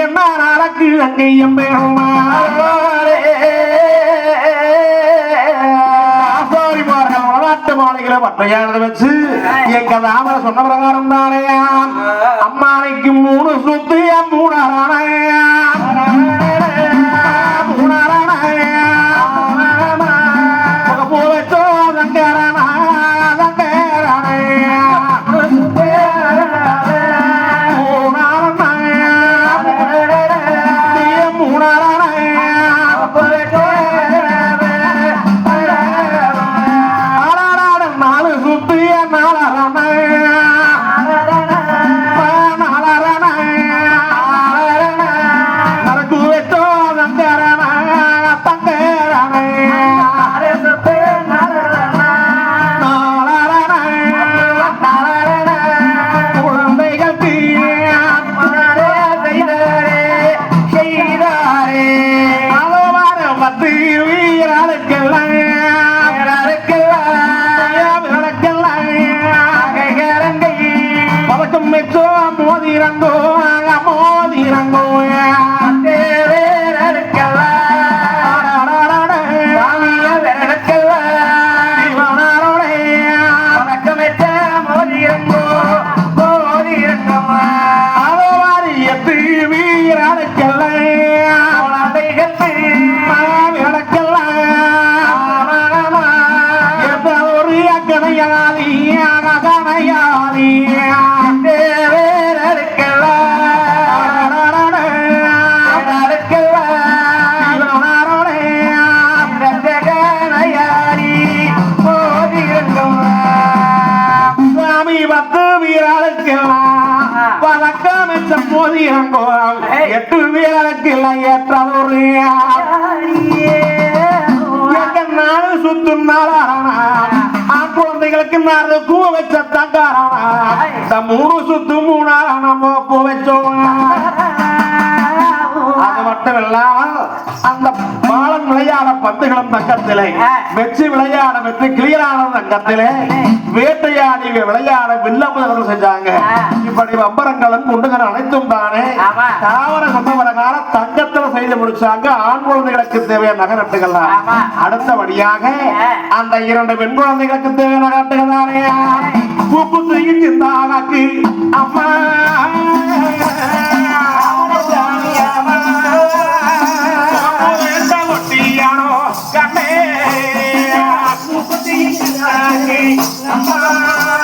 என்ன நடக்கு அங்கேயும் ஆசாரிமார்கள் வளநாட்டு மாலைகளை பட்டையானது வச்சு எங்க தாமரை சொன்ன பிரகாரம் தானே. அம்மானைக்கு மூணு சுத்து மூணாரான மூணு சுத்து மூணாரா நம்ம பூ வச்சோம். அது மட்டும் இல்லாமல் அந்த விளையாட பந்துகளும் தங்கத்திலே. வெற்றி விளையாட வெற்றி கிளியரான தங்கத்திலே. வேட்டையாடி விளையாட வில்லமுதல்கள் செஞ்சாங்க. இப்படி வம்பரங்களும் குண்டுகள் அனைத்தும் தானே. தாவர சொந்த பிரகாரம் தங்கத்துல செய்து முடிச்சாங்க. ஆண் குழந்தைகளுக்கு தேவையான நகரட்டுகள். அடுத்தபடியாக அந்த இரண்டு பெண் குழந்தைகளுக்கு தேவையான நகரட்டுகள் தானே. பூப்பு சிந்தாக்கு அம்மா. Got me, I'm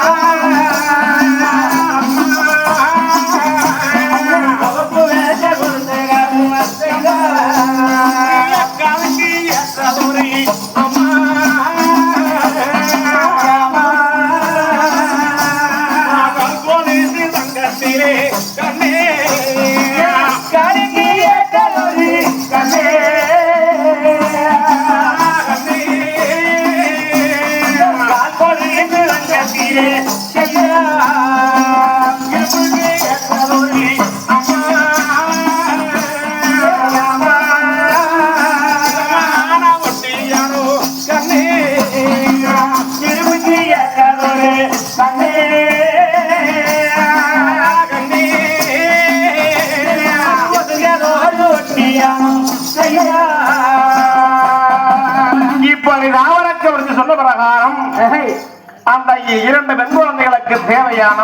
அந்த இரண்டு பெண் குழந்தைகளுக்கு தேவையான.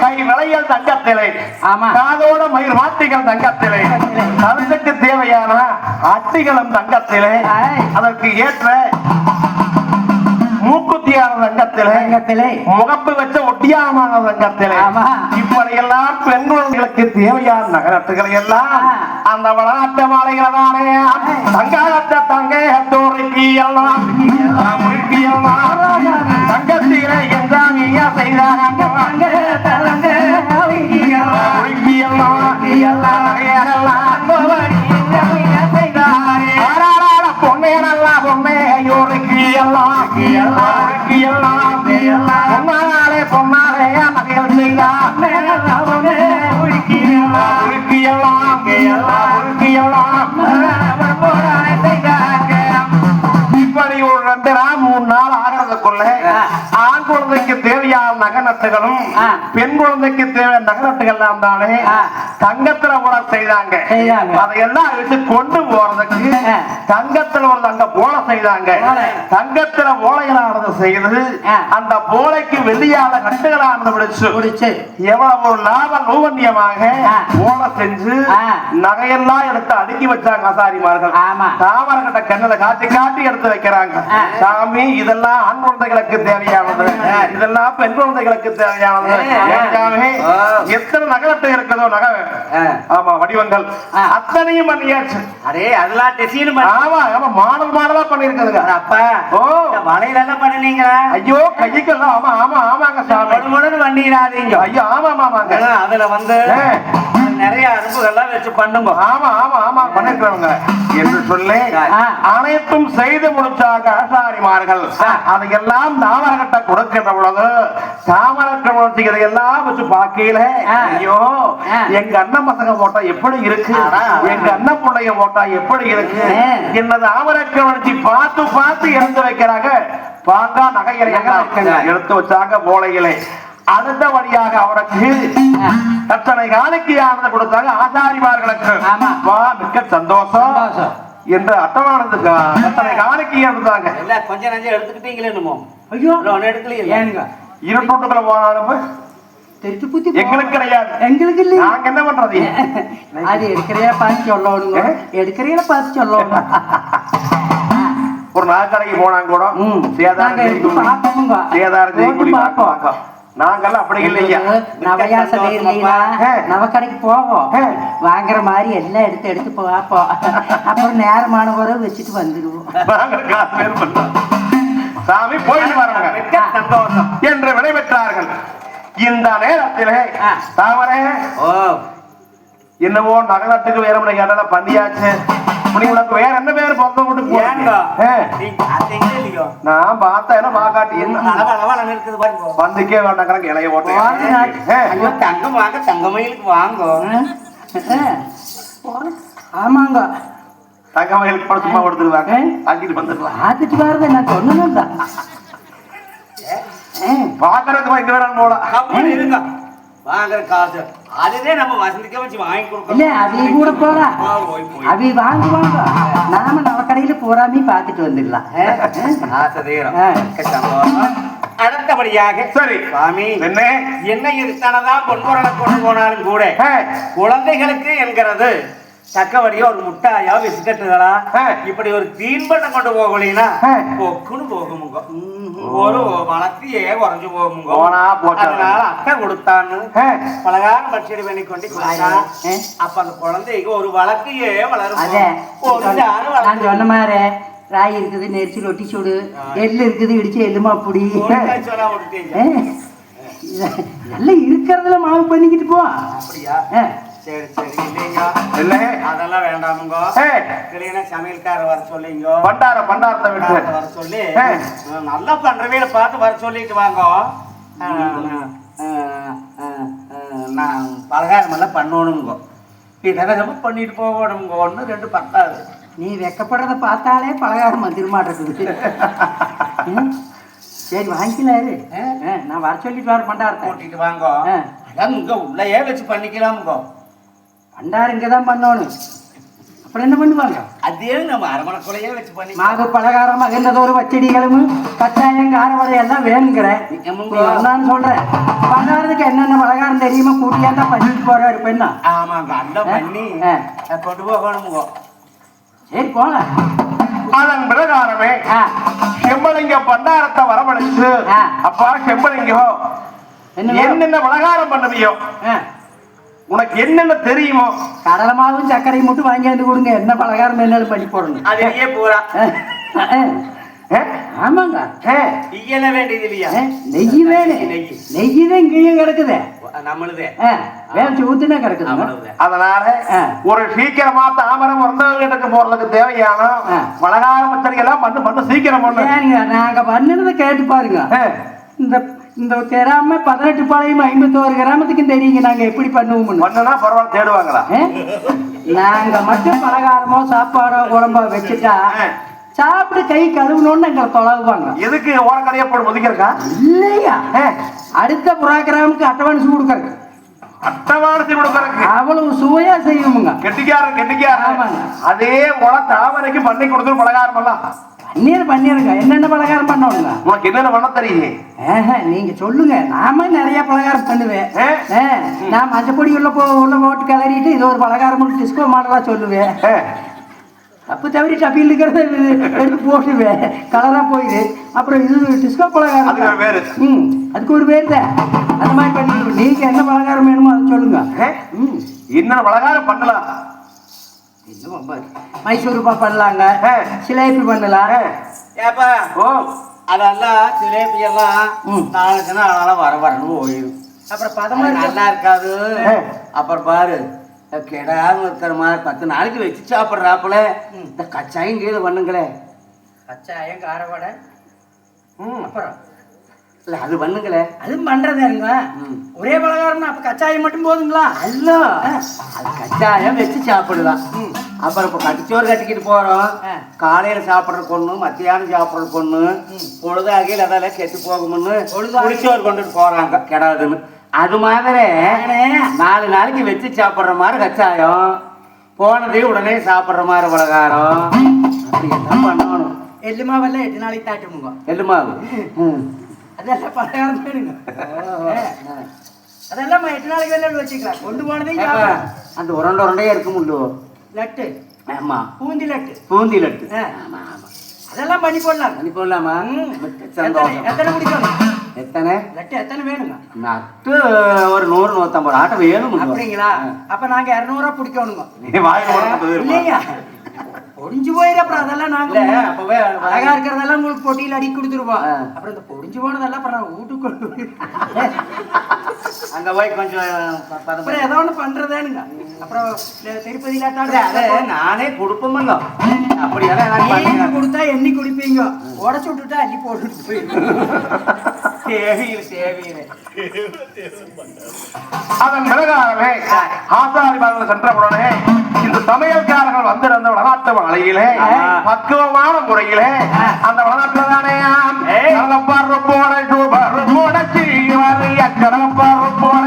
கை விளையல் தங்கத்திலே. காதோட மயிர் மாட்டிகள் தங்கத்திலே கருத்துக்கு தேவையான அட்டிகளும் தங்கத்திலே. அதற்கு ஏற்ற மூக்குத்தியான தங்கத்திலே முகப்பு வச்ச ஒட்டியானமான தங்கத்திலே ஆமா. இப்படி எல்லாம் பெண் குழந்தைகளுக்கு தேவையான நகரத்துகளை எல்லாம். அந்த வளநாட்டு மாலைகளை தானே தங்காத்த தங்க தோறைக்கு எல்லாம் ஆ. பெண் குழந்தைக்கு தேவையான நகை நட்டுகள் எல்லாம் தானே. தங்கத்துல போல செய்தாங்க. அதையெல்லாம் எடுத்து கொண்டு போறதுக்கு. தங்கத்துல ஒரு தங்க போல செய்தாங்க. தங்கத்துல போலைகளானது செய்து. அந்த போலைக்கு வெள்ளியால கட்டுகளானது பிடிச்சு முடிச்சு எவ்வளவு லாப நூவன்யமாக. ஓலை செஞ்சு. நகையெல்லாம் எடுத்து அடுக்கி வச்சாங்க ஆசாரிமார்கள் ஆமா. தாமரக்கட்ட கண்ணுல காட்டி காட்டி எடுத்து வைக்கிறாங்க. சாமி இதெல்லாம் ஆண் குழந்தைகளுக்கு தேவையானது இதெல்லாம் பெண் குழந்தைகளுக்கு தேவையானது. எத்தனை நகரத்தை இருக்குதோ நகை. ஆமா வடிவங்கள். அத்தனையும் பண்ணியாச்சு அரே அதெல்லாம் டிசைன் ஆமா ஆமா மாடல் மாடலா பண்ணிருக்குதுங்க அப்பா ஓ. வளையல் எல்லாம் பண்ணுனீங்களா ஐயோ கைக்கெல்லாம் ஆமா ஆமா ஆமாங்க சாமி முழு முழுன்னு வண்டிடாதீங்க ஐயோ ஆமா ஆமா ஆமாங்க அதுல வந்து. நிறைய அரும்புகள்லாம் வச்சு பண்ணுங்க ஆமா ஆமா ஆமா பண்ணிருக்கிறவங்க என்று சொல்லி. அனைத்தும் செய்து முடிச்சாங்க ஆசாரிமார்கள். அதையெல்லாம் தாமரகட்ட கொடுக்கின்ற பொழுது தாமரக்கட்டை இதையெல்லாம் வச்சு பார்க்கையில. ஐயோ. எங்க அண்ணன் பசங்க போட்டா எப்படி இருக்கு. எங்க அண்ணன் பிள்ளைங்க போட்டா எப்படி இருக்கு ஆ. என்ன தாமரக்கவனிச்சு பார்த்து பார்த்து எடுத்து வைக்கிறாங்க பார்த்தா இருக்குங்க. எடுத்து வச்சாங்க மூளைகளை அடுத்தபடியாக அவருக்கு தத்தனை காணிக்கையானது கொடுத்தாங்க ஆசாரிமார்களுக்கு. வா மிக்க சந்தோஷம். என்று அட்டமானதுக்கு தத்தனை காணிக்கையா இருந்தாங்க இல்ல கொஞ்சம் நஞ்சம் எடுத்துக்கிட்டீங்களே என்னமோ? ஐயோ. ஒன்னு எடுக்கலையே இருட்டூட்டுக்குள்ள போனாலும் எங்களுக்கு கிடையாது. எங்களுக்கு இல்ல நாங்க என்ன பண்றது? அது எடுக்கிறையா பார்த்து சொல்லணுங்க? எடுக்கிறையில பார்த்து ஒரு நாக்கடைக்கு போனாங்க கூட. சேதாரம். சேதாரம் நாங்கெல்லாம் அப்படி இல்லையா? நவையாச இல்லையா ஏ. நவக்கடைக்கு போவோம். வாங்குற மாதிரி எல்லாம் எடுத்து எடுத்து பார்ப்போம் அப்புறம் நேரமான பிறகு வச்சுட்டு வந்துடுவோம். சாமி போயிட்டு சந்தோஷம். என்று விடைபெற்றார்கள். இந்த நேரத்திலே. தாமரை ஓ. என்னவோ நகரத்துக்கு வேற முறை கேட்டால பண்ணியாச்சு நீ உனக்கு வேற என்ன பேர் பொங்க விட்டு போறீங்க நான் பார்த்தேன் என்ன? பாக்காட்டி என்ன வந்துக்கே வேண்டாம் கணக்கு இலைய ஐயோ தங்கம் வாங்க தங்கமயிலுக்கு வாங்க. ஆமாங்க. தங்கமயிலுக்கு கூட சும்மா கொடுத்துருவாங்க? அங்கிட்டு வந்துடலாம். பார்த்துட்டு வரத நான் சொன்னேன் தான் பாக்குறதுக்கு இங்க வேற போல. கப்பல் இருங்க. வாங்குற காசு அதுவே நம்ம வசந்திக்க வச்சு வாங்கி இல்ல கொடுக்கணும் அவைய கூட போலாம் வாங்குவாங்க நாம நவக்கடையில பூராமே பார்த்துட்டு வந்துடலாம். அடுத்தபடியாக சரி சுவாமி என்ன என்ன இருத்தனதான் பொன்பொருளை கொண்டு போனாலும் கூட குழந்தைகளுக்கு என்கிறது தக்கபடியா ஒரு முட்டாயா பிஸ்கட்டுகளா. இப்படி ஒரு தீன்பண்டம் கொண்டு போகலைன்னா ஆ. பொக்குன்னு போகுமுங்க ஒரு ஏ குறைஞ்சு போகுமுங்க. அதனால அத்தை கொடுத்தான்னு பலகாரம் பட்சடி பண்ணி கொண்டு. அப்ப அந்த குழந்தைக்கு ஒரு வழக்கு ஏ வளரும் சொன்ன மாதிரி ராய் இருக்குது நெரிச்சு ரொட்டி சுடு. எள்ளு இருக்குது இடிச்சு எள்ளுமா அப்படி. நல்லா இருக்கிறதுல மாவு பண்ணிக்கிட்டு போ. அப்படியா. சரி சரி இல்லைங்க. அதெல்லாம் வேண்டாமுங்க. இல்லைன்னா சமையல்கார வர சொல்லிங்க. பண்டார பண்டாரத்தை விட்டு. வர சொல்லி நல்லா பண்ற வீட பார்த்து வர சொல்லிட்டு வாங்க. நான் பலகாரம் எல்லாம் பண்ணணுங்க. இதெல்லாம் பண்ணிட்டு போகணுங்க. ஒன்று ரெண்டு பத்தாது நீ வெக்கப்படுறத பார்த்தாலே பலகாரம் ம்? சரி வாங்கிக்கலாரு. நான் வர சொல்லிட்டு வர பண்டாரத்தை. கூட்டிட்டு வாங்க. அதான் இங்க உள்ளேயே வச்சு பண்ணிக்கலாமுங்க. பண்டாரம் இங்கே தான் பண்ணணும். அப்புறம் என்ன பண்ணுவாங்க? அதே நம்ம அரமணைக்குள்ளேயே வச்சு பண்ணி மாவு பலகாரம் மகிழ்ந்ததொரு பச்சடிகளும் கச்சாயம் காரவடை எல்லாம் வேணுங்கிற. எம்முங்க. நான் சொல்றேன் பண்டாரத்துக்கு என்னென்ன பலகாரம் தெரியுமா கூட்டியாண்டா பண்ணிட்டு போறாரு பெண்ணா? ஆமாங்க அந்த பண்ணி கொண்டு போகணுமுங்க சரி போலாம். அதன் பிரகாரமே ஆ, செம்பலிங்க பண்டாரத்தை வரவழைச்சு ஆ. அப்பா வேணும்? என்னென்ன பலகாரம் பண்ணுவியோ ஆ, உனக்கு என்னென்ன தெரியுமோ? கடலை மாவும் சர்க்கரையும் மட்டும் வாங்கியாந்து கொடுங்க. என்ன பலகாரம் வேணாலும் பண்ணி போடணும். ஆ, ஏ? ஆமாங்க? இயல வேண்டியது இல்லையா? நெய் வேணும். நெய். தான் இங்கேயும் கிடக்குது. நம்மளுதே. வேலை ஊத்துனா அவ்வளவுதான் அதனால. ஒரு சீக்கிரமா தாமரம் வந்தவங்களுக்கு போறதுக்கு தேவையான. பலகார பச்சடி எல்லாம் பண்ணு பண்ணு சீக்கிரம் பண்ணு. நாங்க பண்ணதை கேட்டு பாருங்க. இந்த இந்த கிராம பதினெட்டு பாளையம் ஐம்பத்தோரு கிராமத்துக்கு தெரியுங்க நாங்க எப்படி பண்ணுவோம்னு? பண்ணுனா பரவாயில்ல தேடுவாங்களா? நாங்க மட்டும் பலகாரமோ சாப்பாடோ குழம்போ வச்சுட்டா. சாப்பிட்டு கை கழுவணும்னு எங்களை தொலைவாங்க எதுக்கு ஓரக்கடையா போட்டு ஒதுக்கிறக்கா இல்லையா? அடுத்த புரோகிராமுக்கு அட்வான்ஸ் கொடுக்கறது அட்டவானத்தை கொடுக்கறக்கு அவ்வளவு சுவையா செய்வோமுங்க. கெட்டிக்காரன் கெட்டிக்காரன். அதே போல தாமரைக்கு பண்ணி கொடுத்து பலகாரம் எல்லாம் பன்னீர் பண்ணிருங்க. என்னென்ன பலகாரம் பண்ணணுங்க உனக்கு என்னென்ன பண்ண தெரியுது? நீங்க சொல்லுங்க. நாம நிறைய பலகாரம் பண்ணுவேன். நான் மஞ்சப்பொடி உள்ள போ உள்ள போட்டு கிளறிட்டு இது ஒரு பலகாரம் டிஸ்கோ மாடலா சொல்லுவேன். தப்பு தவறி டப்பில் இருக்கிறத எடுத்து போட்டுவேன். கலரா போயிடு அப்புறம் இது டிஸ்கோ பலகாரம். பேரு. ம் அதுக்கு ஒரு பேர் தான் அந்த மாதிரி பண்ணி நீங்க என்ன பலகாரம் வேணுமோ அதை சொல்லுங்க. ம். என்னென்ன பலகாரம் பண்ணலாம். மைசூர் பா பண்ணலாங்க. சிலேபி பண்ணலாம் ஏப்பா ஓ. அதெல்லாம் ஜிலேபி எல்லாம். நாளுக்கு நாளால வர வரணும் போயிடும் அப்புறம் பதமா. நல்லா இருக்காது. அப்புறம் பாரு கெடாம இருக்கிற மாதிரி பத்து நாளைக்கு வச்சு சாப்பிட்றாப்புல. இந்த கச்சாயும் கீழே பண்ணுங்களே கச்சாயம் காரவடை. ம். அப்புறம்? இல்ல அது பண்ணுங்களே. அதுவும் பண்றதாருங்க ம். ஒரே பலகாரம்னா அப்ப கச்சாயம் மட்டும் போதுங்களா? அல்ல அது கச்சாயம் வச்சு சாப்பிடலாம் அப்புறம் இப்போ கட்டிச்சோறு கட்டிக்கிட்டு போறோம். ஆ. காலையில சாப்பிட்றதுக்கு ஒண்ணு மத்தியானம் சாப்பிட்றதுக்கு ஒண்ணு பொழுதாகியில் அதெல்லாம் கெட்டு போகும்னு குடிச்சோறு கொண்டுட்டு போறாங்க கெடாதுன்னு. அது மாதிரி நாலு நாளைக்கு வச்சு சாப்பிட்ற மாதிரி கச்சாயம் போனதே உடனே சாப்பிட்ற மாதிரி பலகாரம். அப்படி எல்லாம் பண்ணணும். எள்ளு மாவெல்லாம் எட்டு நாளைக்கு தாட்டுமுங்க. எள்ளுமாவு ம். அதெல்லாம் பலகாரம் வேணுங்க. அதெல்லாம் எட்டு நாளைக்கு வேலை வச்சுக்கலாம். கொண்டு சாப்பிடலாம். அந்த உருண்டை உருண்டையா இருக்க முடியும் லட்டு. ஆமா. பூந்தி லட்டு. பூந்தி லட்டு. ஆமா ஆமா. அதெல்லாம் பண்ணி போடலாம். பண்ணி போடலாமா? எத்தனை சந்தோஷம். எத்தனை குடிக்கணும்? எத்தனை? லட்டு எத்தனை வேணுங்க? நட்டு ஒரு நூறு நூத்தம்பது. ஆட்டம் வேணும் அப்படிங்களா? அப்ப நாங்க இரநூறுவா பிடிக்கணுங்க இல்லைங்க. பொடிஞ்சு போயிரு அப்புறம் அதெல்லாம் நாங்க அப்பவே அழகா இருக்கிறதெல்லாம் உங்களுக்கு பொட்டியில் அடி கொடுத்துருவோம். அப்புறம் இந்த பொடிஞ்சு போனதெல்லாம் அப்புறம் நான் வீட்டுக்கு கொண்டு அங்க போய் கொஞ்சம் அப்புறம் ஏதோ ஒண்ணு பண்றதேனுங்க. அப்புறம் திருப்பதியில அது நானே கொடுப்போமல்ல அப்படியெல்லாம். கொடுத்தா எண்ணி குடிப்பீங்க? உடச்சு விட்டுட்டா அள்ளி போட்டுட்டு போயிடும் தேவையில் தேவையில் அதன் பிறகாகவே ஆசாரி மகள் சென்றவுடனே இந்த சமையல்காரர்கள் வந்திருந்த வளநாட்டு மலையிலே பக்குவமான முறையிலே அந்த வளநாட்டுல தானே கடலப்பாறு போன சூப்பர் போன சீவரி கடலப்பாறு போன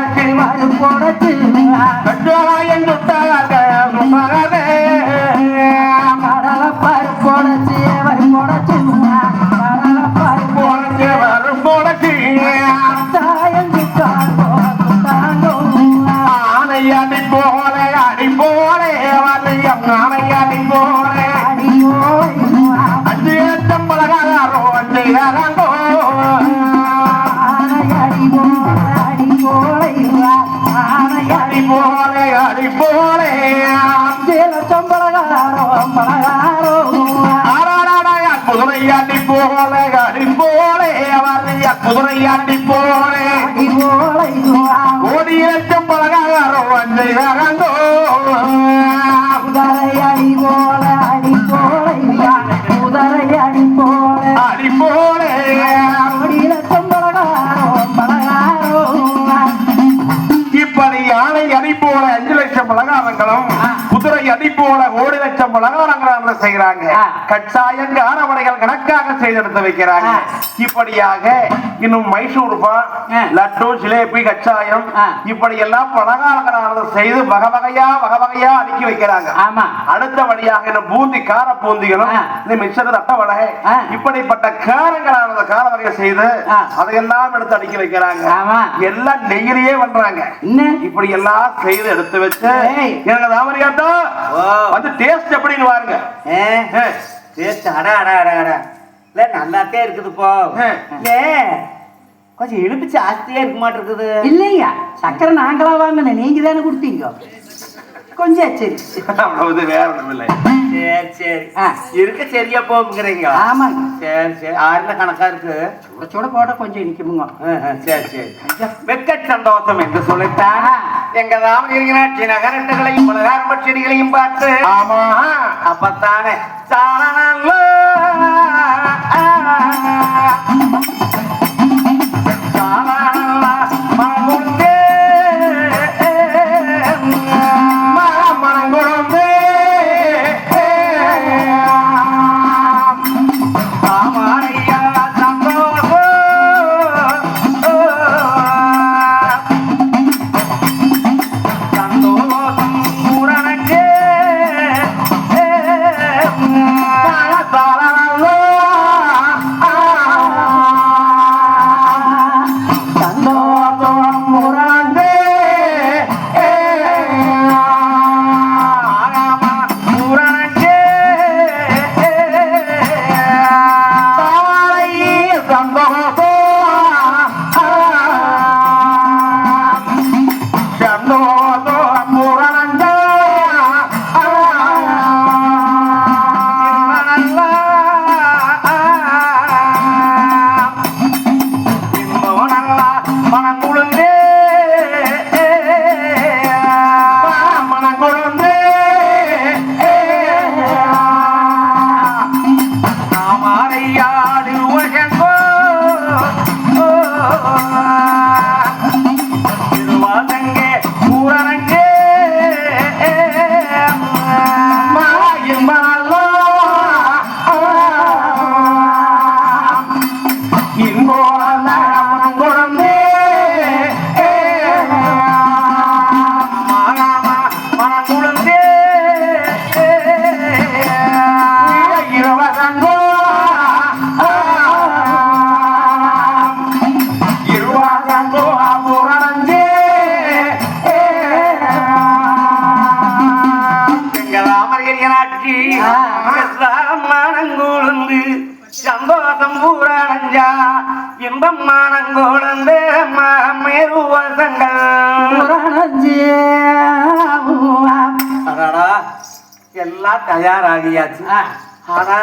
குதிரையாண்டி போலே அடி போல. அடி யானை அடி போல அஞ்சு லட்சம் பலகாரங்களும் குதிரை அடி போல கோடி லட்சம் பலகாரங்களும் செய்யறாங்க ஆ. கச்சாயம் காரவடைகள் கணக்காக செய்தெடுத்து வைக்கிறாங்க. இப்படியாக இன்னும் மைசூர். லட்டு ஜிலேபி கச்சாயம். இப்படி எல்லாம் பலகாரங்களானது செய்து வகை வகையா வகை வகையா அடுக்கி வைக்கிறாங்க ஆமா அடுத்தபடியாக இந்த பூந்தி கார பூந்திகளும். இந்த மிச்சர் தட்ட வடை ஆ. இப்படிப்பட்ட காரங்களானது கார வகை செய்து. அதையெல்லாம் எடுத்து அடுக்கி வைக்கிறாங்க ஆமா எல்லாம் நெய்யிலேயே பண்றாங்க என்ன இப்படி எல்லாம் செய்து எடுத்து வச்சு. எனக்கு தாமரியாட்டம் ஓ. வந்து டேஸ்ட் எப்படின்னு பாருங்க. ஏ ஏ, டேஸ்ட் அட அட அட அட. இல்ல நல்லாத்தே இருக்குது போ. ஆ. இல்ல கொஞ்சம் இழுப்பு ஜாஸ்தியா இருக்க மாட்டிருக்குது. இல்லைங்க சக்கரை நாங்களா வாங்கினேன். நீங்க தானே கொடுத்தீங்க. கொஞ்சம் சரி அவ்வளவு வேற ஒண்ணும் இல்லை. சரி சரி. இருக்க சரியா போகுங்கிறீங்க ஆமாங்க. சரி சரி. ஆறுல கணக்கா இருக்கு? சுட சுட போட்டா கொஞ்சம் ஆ, சரி சரி. வெக்க சந்தோஷம் என்று சொல்லித்தான். எங்க ராமகிரி நகரட்டுகளையும் பலகாரம்ப செடிகளையும் பார்த்து ஆமா. அப்பத்தானே சாரணல்ல மனம் பூரணஞ்சா இன்பம் மனங்கூழ்ந்து மேருவசங்கள் அடாடா எல்லாம் தயாராகியாச்சு. ஆனா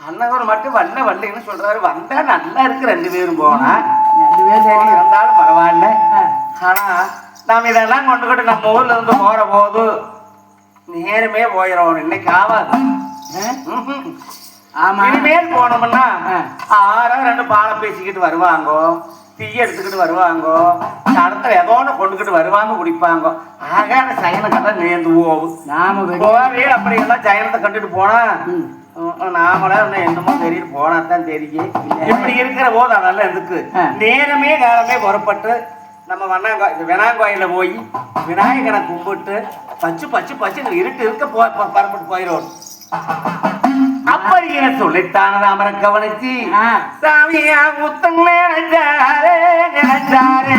அண்ணவர் மட்டும் வல்ல வல்லைன்னு சொல்றாரு. வந்தா நல்லா இருக்கு ரெண்டு பேரும் போனா. ரெண்டு பேரும் சரி. இருந்தாலும் பரவாயில்ல. ஆனா நாம் இதெல்லாம் கொண்டுகிட்டு நம்ம ஊர்ல இருந்து போற போது நேரமே போயிடும் இன்னைக்கு. ஆமா இனிமேல் போனோம்னா ஆ. ஆறோ ரெண்டு பாலை பேசிக்கிட்டு வருவாங்கோ டீ எடுத்துக்கிட்டு வருவாங்கோ அடுத்த ஏதோ ஒன்று கொண்டுக்கிட்டு வருவாங்க குடிப்பாங்க. ஆகாத சயன கதை நேர்ந்து போகும் நாம போவே அப்படி எல்லாம் சயனத்தை கண்டுட்டு போனா நாமளா இன்னும் என்னமோ தெரியும் போனா தான் தெரியும். இப்படி இருக்கிற போது அதெல்லாம் எதுக்கு. நேரமே காலமே புறப்பட்டு நம்ம வண்ணாங்கோ இது விநாயகோயில போய் விநாயகனை கும்பிட்டு பச்சு பச்சு பச்சு இந்த இருட்டு இருக்க போ ப- பரப்பிட்டு போயிடும் அப்படி என சொல்லித்தான ராமரை கவனிச்சு. சாமியா முத்தம் நினைச்சாரே நினைச்சாரே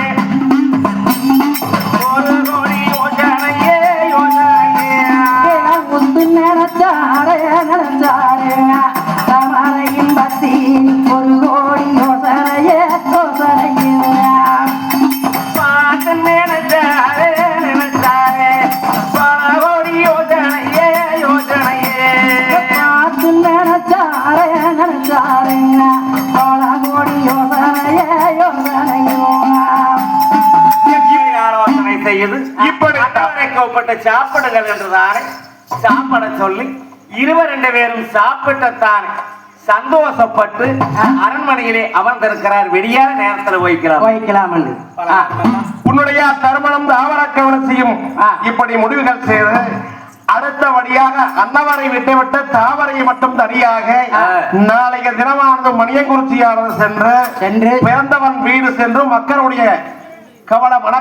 ஒரு கோடி யோசனையே யோசனையே முத்து நினைச்சாரே நினைச்சாரே அட்டவணைக்கப்பட்ட சாப்பிடுங்கள் என்றுதானே? சாப்பிட சொல்லி இருவர் ரெண்டு பேரும் சாப்பிட்டத்தானே சந்தோஷப்பட்டு அரண்மனையிலே அமர்ந்திருக்கிறார். வெடியான நேரத்தில் வைக்கிறார் வைக்கலாம் உன்னுடைய தருமணம் தாவர கவனத்தையும் இப்படி முடிவுகள் செய்து அடுத்தபடியாக அன்னவரை விட்டுவிட்டு தாவரையை மட்டும் தனியாக. நாளைய தினமானது மணியங்குறிச்சியானது சென்று சென்று பிறந்தவன் வீடு சென்று மக்களுடைய கவல மன